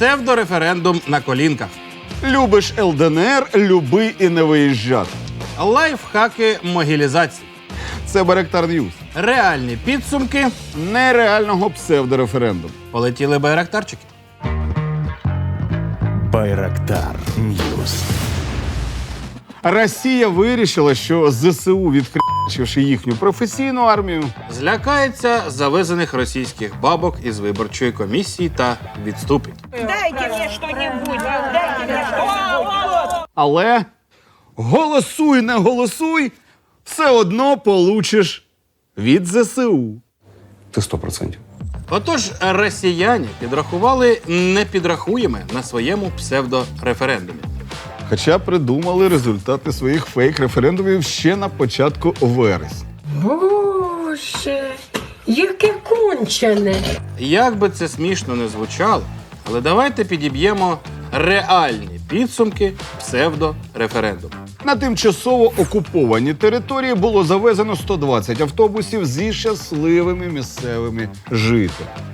Псевдореферендум на колінках. Любиш ЛДНР, люби і не виїжджати. Лайфхаки могілізації. Це Беректар Ньюс. Реальні підсумки. Нереального псевдореферендуму. Полетіли байрактарчики. Байрактар Ньюс. Росія вирішила, що ЗСУ, відкривши їхню професійну армію, Злякається завезених російських бабок із виборчої комісії та відступить. Дайте мне что-нибудь, дайте мне что-нибудь. але голосуй, не голосуй, все одно получиш від ЗСУ. Ти сто процентів. Отож, росіяни підрахували непідрахуєме на своєму псевдореферендумі. Хоча придумали результати своїх фейк-референдумів ще на початку вересня. Боже, яке кончене. Як би це смішно не звучало, але давайте підіб'ємо реальні підсумки псевдореферендуму. На тимчасово окуповані території було завезено 120 автобусів зі щасливими місцевими жителями,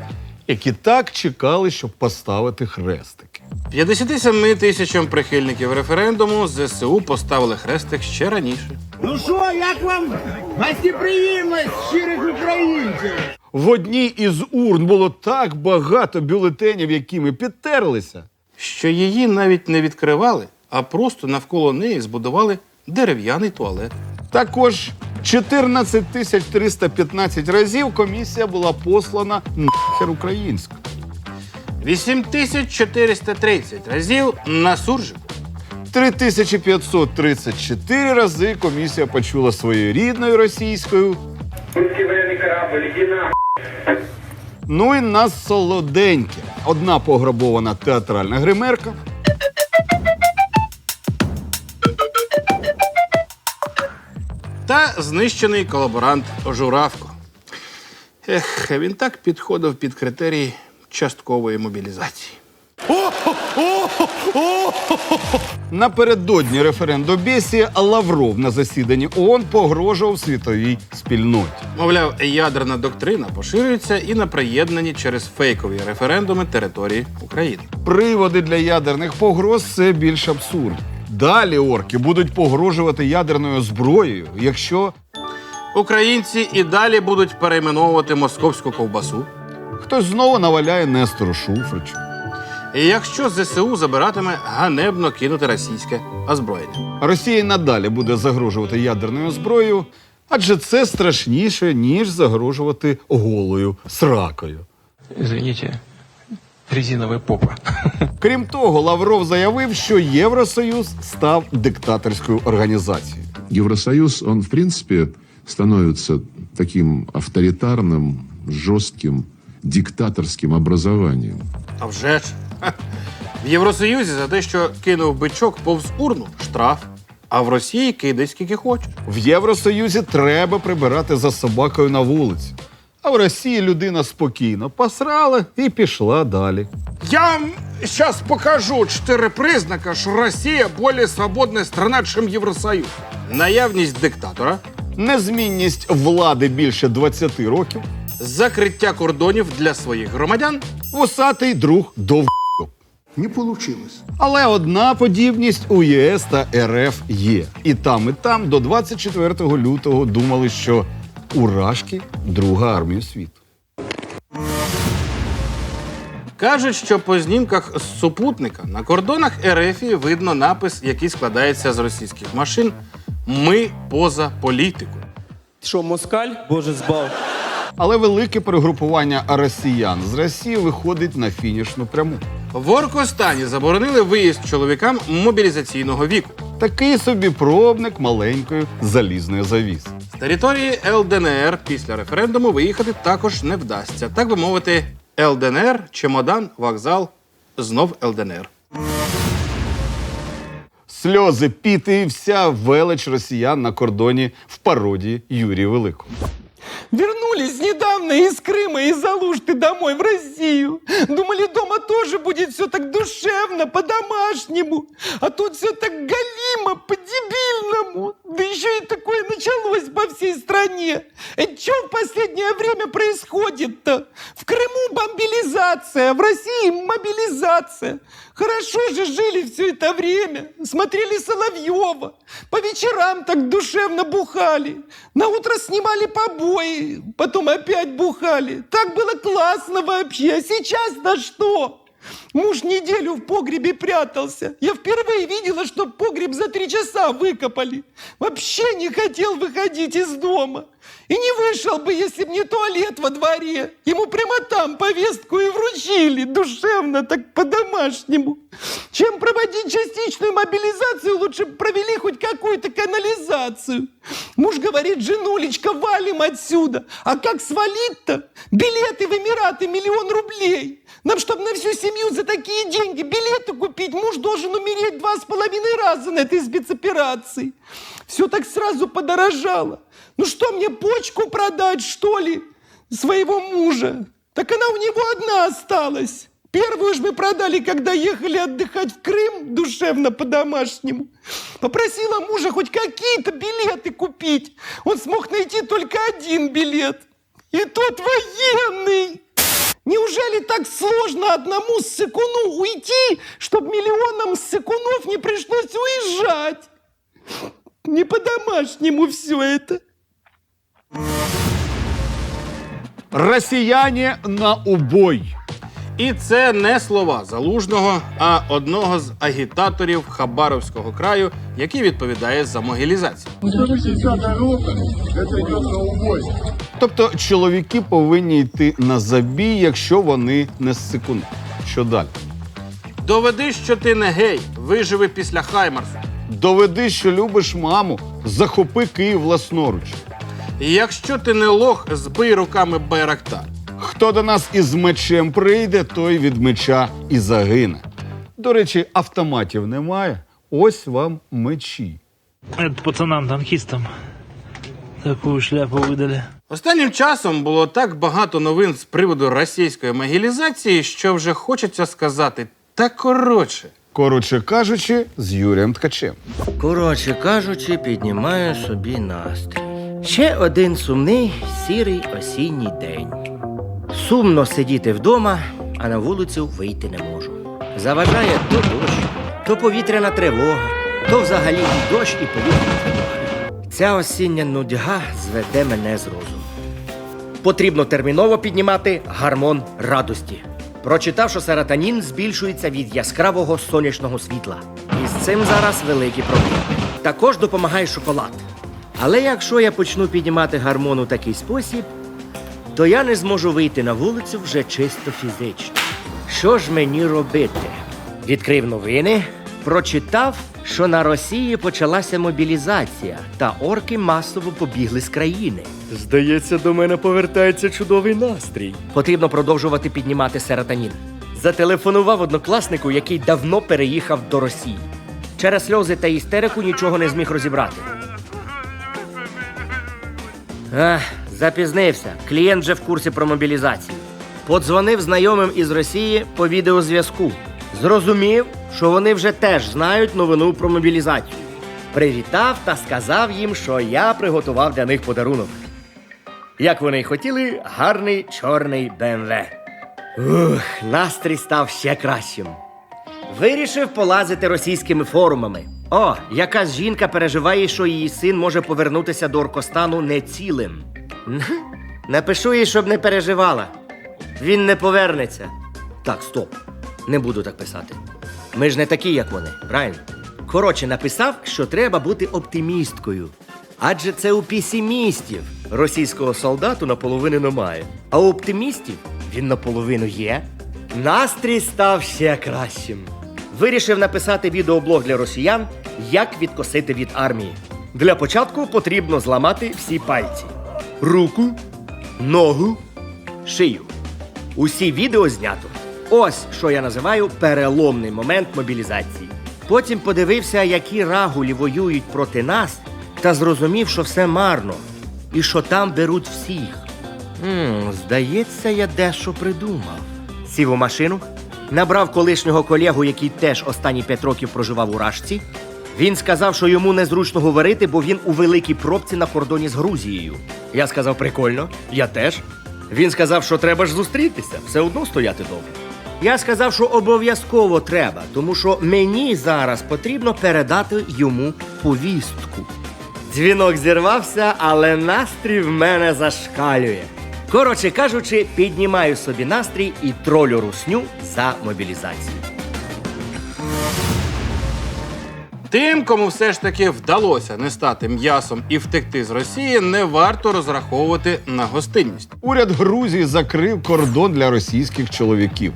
які так чекали, щоб поставити хрестики. 57 тисячам прихильників референдуму ЗСУ поставили хрестик ще раніше. Ну що, як вам гостеприємність щирих українців? В одній із урн було так багато бюлетенів, якими підтерлися. що її навіть не відкривали, а просто навколо неї збудували дерев'яний туалет. Також 14 тисяч 315 разів комісія була послана нахер українською. 8430 разів на суржику. 3534 рази комісія почула своєю рідною російською. Ну і на солоденьке. Одна пограбована театральна гримерка. Та знищений колаборант Журавко. Ех, він так підходив під критерії часткової мобілізації. Напередодні референдобєсі Лавров на засіданні ООН погрожував світовій спільноті. Мовляв, ядерна доктрина поширюється і на приєднані через фейкові референдуми території України. Приводи для ядерних погроз все більш абсурдні. Далі орки будуть погрожувати ядерною зброєю, якщо Українці і далі будуть перейменовувати московську ковбасу. Хтось знову наваляє Нестору Шуфричу. І якщо ЗСУ забиратиме ганебно кинути російське озброєння. Росія й надалі буде загрожувати ядерною зброєю, адже це страшніше, ніж загрожувати голою сракою. Извините, резиновая попа. Крім того, Лавров заявив, що Євросоюз став диктаторською організацією. Евросоюз, он, в принципе, становится таким авторитарным, жестким, диктаторским образованием. А вже ж. Ха. В Євросоюзі за те, що кинув бичок повз урну штраф. А в Росії кидай скільки хочеш. В Євросоюзі треба прибирати за собакою на вулиці. А в Росії людина спокійно посрала і пішла далі. Я вам зараз покажу чотири признаки, що Росія більш свободна страна, ніж Євросоюз. Наявність диктатора, Незмінність влади більше 20 років, закриття кордонів для своїх громадян, вусатий друг до Не получилось. Але одна подібність у ЄС та РФ є. І там, і там до 24 лютого думали, що у Рашки друга армія світу. Кажуть, що по знімках з супутника на кордонах РФ видно напис, який складається з російських машин Ми поза політикою. Що, москаль? Боже збав. Але велике перегрупування росіян з Росії виходить на фінішну пряму. В Оркостані заборонили виїзд чоловікам мобілізаційного віку. Такий собі пробник маленької залізної завіси. З території ЛДНР після референдуму виїхати також не вдасться. Так би мовити, ЛДНР, чемодан, вокзал, знов ЛДНР. Сльози, піти і вся велич росіян на кордоні в пародії Юрія Великого. Вернулись недавно из Крыма из Алушты домой в Россию. Думали, дома тоже будет все так душевно, по-домашнему. А тут все так галимо, по-дебильному. Да еще и такое началось по всей стране. Это что в последнее время происходит-то? В Крыму бомбилизация, в России мобилизация. Хорошо же жили все это время. Смотрели Соловьева. По вечерам так душевно бухали. На утро снимали побои. Потом опять бухали. Так было классно вообще. Сейчас на что? Муж неделю в погребе прятался. Я впервые видела, что погреб за три часа выкопали. Вообще не хотел выходить из дома. И не вышел бы, если б не туалет во дворе. Ему прямо там повестку и вручили. Душевно, так по-домашнему. Чем проводить частичную мобилизацию, лучше бы провели хоть какую-то канализацию. Муж говорит, женулечка, валим отсюда. А как свалить-то? Билеты в Эмираты миллион рублей. Нам, чтобы на всю семью за такие деньги билеты купить, муж должен умереть два с половиной раза на этой спецоперации. Все так сразу подорожало. Ну что, мне почку продать, что ли, своего мужа? Так она у него одна осталась. Первую же мы продали, когда ехали отдыхать в Крым, душевно по-домашнему. Попросила мужа хоть какие-то билеты купить. Он смог найти только один билет. И тот военный. Неужели так сложно одному ссыкуну уйти, чтобы миллионам ссыкунов не пришлось уезжать? Не по-домашнему все это. Росіяне на убой. І це не слова залужного, а одного з агітаторів Хабаровського краю, який відповідає за могилізацію. Тобто чоловіки повинні йти на забій, якщо вони не ссикуни. Що далі? Доведи, що ти не гей, виживи після Хаймарсу. Доведи, що любиш маму, захопи Київ власноруч. Якщо ти не лох, збий руками Байрактар. Хто до нас із мечем прийде, той від меча і загине. До речі, автоматів немає. Ось вам мечі. Это пацанам-танкистам такую шляпу выдали. Останнім часом було так багато новин з приводу російської могилізації, що вже хочеться сказати та коротше. Коротше кажучи, з Юрієм Ткачем. Коротше кажучи, піднімаю собі настрій. Ще один сумний сірий осінній день. Сумно сидіти вдома, а на вулицю вийти не можу. Заважає то дощ, то повітряна тривога, то взагалі і дощ, і повітряна тривога. Ця осіння нудьга зведе мене з розуму. Потрібно терміново піднімати гармон радості. Прочитав, що серотонін збільшується від яскравого сонячного світла. І з цим зараз великі проблеми. Також допомагає шоколад. Але якщо я почну піднімати гармон у такий спосіб, то я не зможу вийти на вулицю вже чисто фізично. Що ж мені робити? Відкрив новини, прочитав, що на Росії почалася мобілізація, та орки масово побігли з країни. Здається, до мене повертається чудовий настрій. Потрібно продовжувати піднімати серотонін. Зателефонував однокласнику, який давно переїхав до Росії. Через сльози та істерику нічого не зміг розібрати. Ах, запізнився. Клієнт вже в курсі про мобілізацію. Подзвонив знайомим із Росії по відеозв'язку. Зрозумів, що вони вже теж знають новину про мобілізацію. Привітав та сказав їм, що я приготував для них подарунок. Як вони й хотіли, гарний чорний БМВ. Ух, настрій став ще кращим. Вирішив полазити російськими форумами. О, якась жінка переживає, що її син може повернутися до Оркостану не цілим. Напишу їй, щоб не переживала. Він не повернеться. Так, стоп. Не буду так писати. Ми ж не такі, як вони, правильно? Коротше, написав, що треба бути оптимісткою. Адже це у песимістів. Російського солдату наполовину немає. А у оптимістів він наполовину є. Настрій став ще кращим. Вирішив написати відеоблог для росіян, як відкосити від армії. Для початку потрібно зламати всі пальці: руку, ногу, шию. Усі відео знято. Ось що я називаю переломний момент мобілізації. Потім подивився, які рагулі воюють проти нас, та зрозумів, що все марно, і що там беруть всіх. М, здається, я дещо придумав. Сів у машину, набрав колишнього колегу, який теж останні п'ять років проживав у Рашці. Він сказав, що йому незручно говорити, бо він у великій пробці на кордоні з Грузією. Я сказав, прикольно, я теж. Він сказав, що треба ж зустрітися, все одно стояти довго. Я сказав, що обов'язково треба, тому що мені зараз потрібно передати йому повістку. Дзвінок зірвався, але настрій в мене зашкалює. Коротше кажучи, піднімаю собі настрій і тролю русню за мобілізацію. Тим, кому все ж таки вдалося не стати м'ясом і втекти з Росії, не варто розраховувати на гостинність. Уряд Грузії закрив кордон для російських чоловіків.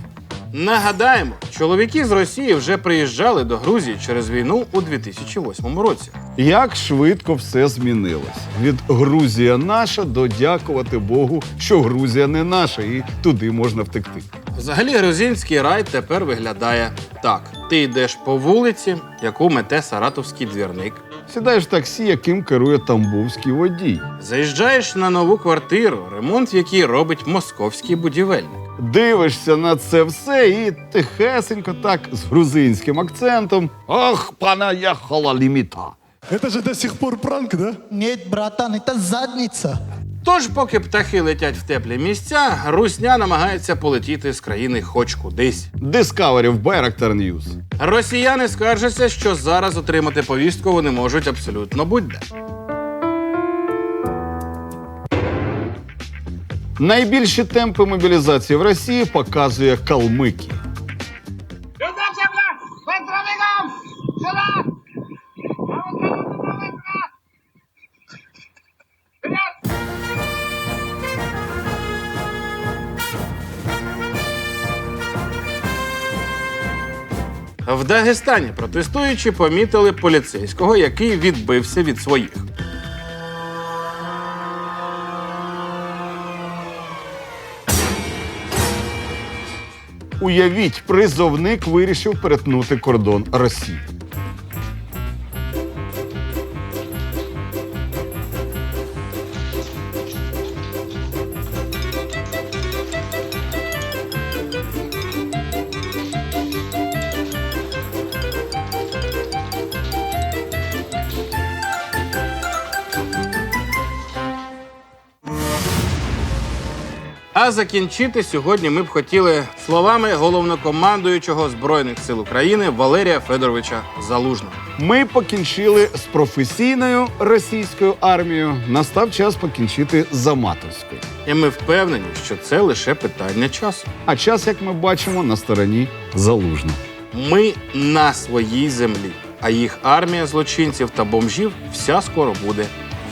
Нагадаємо, чоловіки з Росії вже приїжджали до Грузії через війну у 2008 році. Як швидко все змінилось від Грузія наша до дякувати Богу, що Грузія не наша, і туди можна втекти. Взагалі, грузинський рай тепер виглядає так: ти йдеш по вулиці, яку мете саратовський двірник. Сідаєш в таксі, яким керує тамбовський водій. Заїжджаєш на нову квартиру, ремонт в якій робить московський будівельник. Дивишся на це все і тихесенько, так з грузинським акцентом. Ах, пана яхала ліміта. Это же до сих пор пранк, да? Нет, братан, это задница. Тож, поки птахи летять в теплі місця, русня намагається полетіти з країни хоч кудись. Discovery в Байрактар News. Росіяни скаржаться, що зараз отримати повістку вони можуть абсолютно будь-де. Найбільші темпи мобілізації в Росії показує Калмикія. В Дагестані протестуючі помітили поліцейського, який відбився від своїх. Уявіть, призовник вирішив перетнути кордон Росії. А закінчити сьогодні ми б хотіли словами головнокомандуючого Збройних сил України Валерія Федоровича Залужного. Ми покінчили з професійною російською армією. Настав час покінчити з аматорською. І ми впевнені, що це лише питання часу. А час, як ми бачимо, на стороні залужно. Ми на своїй землі, а їх армія злочинців та бомжів вся скоро буде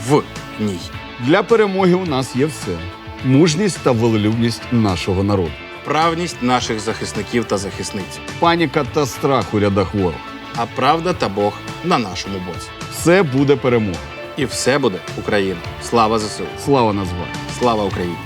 в ній. Для перемоги у нас є все: мужність та волелюбність нашого народу. Правність наших захисників та захисниць, Паніка та страх у рядах ворога. а правда та Бог на нашому боці. Все буде перемога. І все буде Україна. Слава ЗСУ! Слава назва! Слава Україні!